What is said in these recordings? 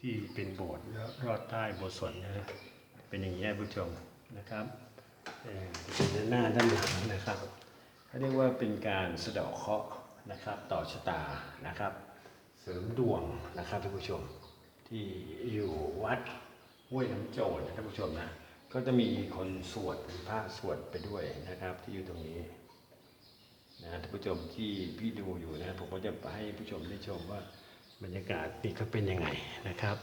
ที่เป็นโบสถ์แล้วรอดใต้โบสถ์นะฮะเป็นอย่างนี้ยผู้ชมนะครับเอ่อเป็นด้านหน้าด้านหลังนะครับเขาเรียกว่าเป็นการสะเดาะเคราะห์นะครับ ต่อชะตานะครับ เสริมดวงนะครับท่านผู้ชมที่อยู่วัดห้วยน้ำโจรนะท่านผู้ชมนะก็จะมีคนสวดเป็นพระสวดไปด้วยนะครับ ที่อยู่ตรงนี้นะท่านผู้ชมที่พี่ดูอยู่นะผมก็จะให้ผู้ชมได้ชมว่า บรรยากาศนี่เขาเป็นยังไงนะครับ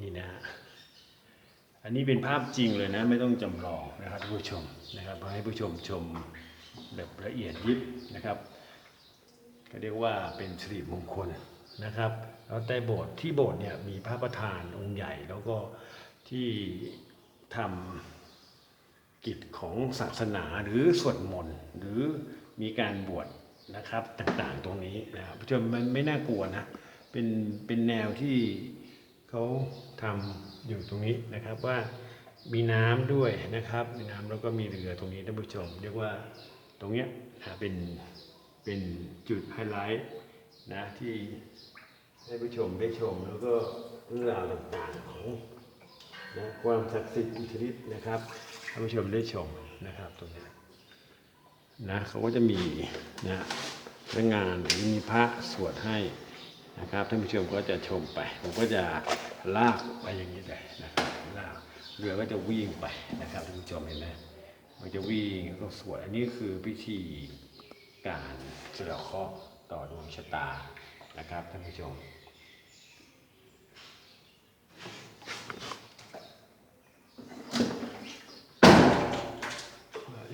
นี่นะอันนี้เป็นภาพจริงเลยนะไม่ต้องจำลองนะครับท่านผู้ชมนะครับให้ผู้ชมชมแบบละเอียดยิบนะครับก็เรียกว่าเป็นสิริมงคลนะครับ แล้วใต้โบสถ์ที่โบสถ์เนี่ยมีพระประธานองค์ใหญ่แล้วก็ที่ทำกิจของศาสนาหรือสวดมนต์หรือมีการบวชนะครับต่างๆตรงนี้นะครับผู้ชมมันไม่น่ากลัวนะ เป็นเป็นแนวที่เขาทำอยู่ตรงนี้นะครับว่ามีน้ำด้วยนะครับ มีน้ำแล้วก็มีเรือตรงนี้ท่านผู้ชม เรียกว่าตรงเนี้ยนะเป็นเป็นจุดไฮไลท์นะที่ให้ผู้ชมได้ชมแล้วก็เรื่องราวต่างๆของนะความศักดิ์สิทธิ์อิทธิฤทธิ์นะครับท่านผู้ชมได้ชมนะครับตรงนี้นะเขาก็จะมีนะพนักงานหรือมีพระสวดให้ นะครับท่านผู้ชมก็จะชมไป ผมก็จะลากไปอย่างนี้เลยนะครับลากเรือก็จะวิ่งไปนะครับท่านผู้ชมเห็นไหมมันจะวิ่งล้วก็สวดอันนี้คือพิธีการสะเดาะเคราะห์ต่อดวงชะตานะครับท่านผู้ชม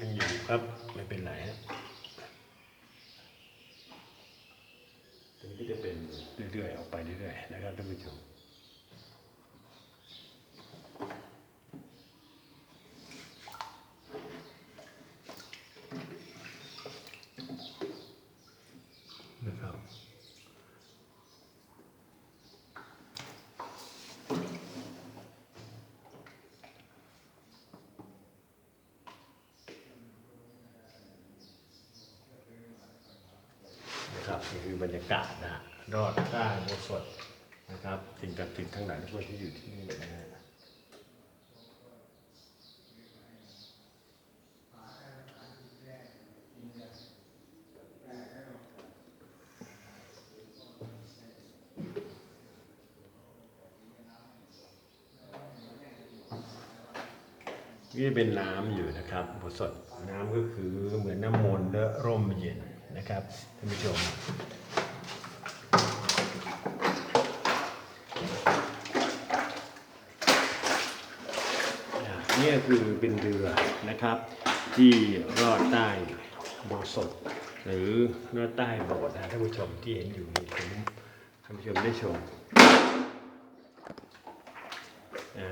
ยังอยู่ครับไม่เป็นไรฮะตรงนี้ก็จะ เป็นเรื่อยๆออกไปเรื่อยๆนะครับท่านผู้ชมนะครับนะ คือบรรยากาศนะฮะรอดใต้โบสถ์นะครับสิ่งศักดิ์สิทธิ์ทั้งหลายทุกคนที่อยู่ที่นี่นะฮะนี่เป็นน้ำอยู่นะครับบทสดน้ำก็คือเหมือนน้ำมนต์และร่มเย็น นะครับท่านผู้ชมนี่คือเป็นเรือนะครับ ที่รอดใต้โบสถหรือรอดใต้โบสถ์นะท่านผู้ชมที่เห็นอยู่นี่ผมท่านผู้ชมได้ชมอ่า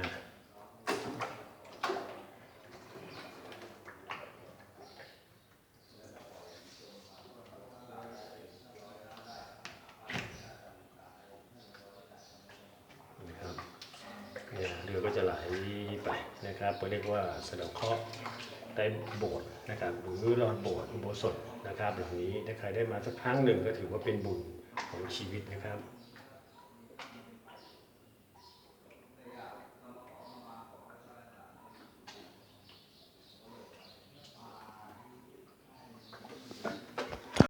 นะครับเนี่ยเรือ ก็จะไปนะครับเรียกว่าสะดงเคราะห์ใต้โบสถ์นะครับหรือรอดโบสถ์อุโบสถนะครับหลังนี้ถ้าใครได้มาสักครั้งหนึ่งก็ถือว่าเป็นบุญของชีวิตนะครับ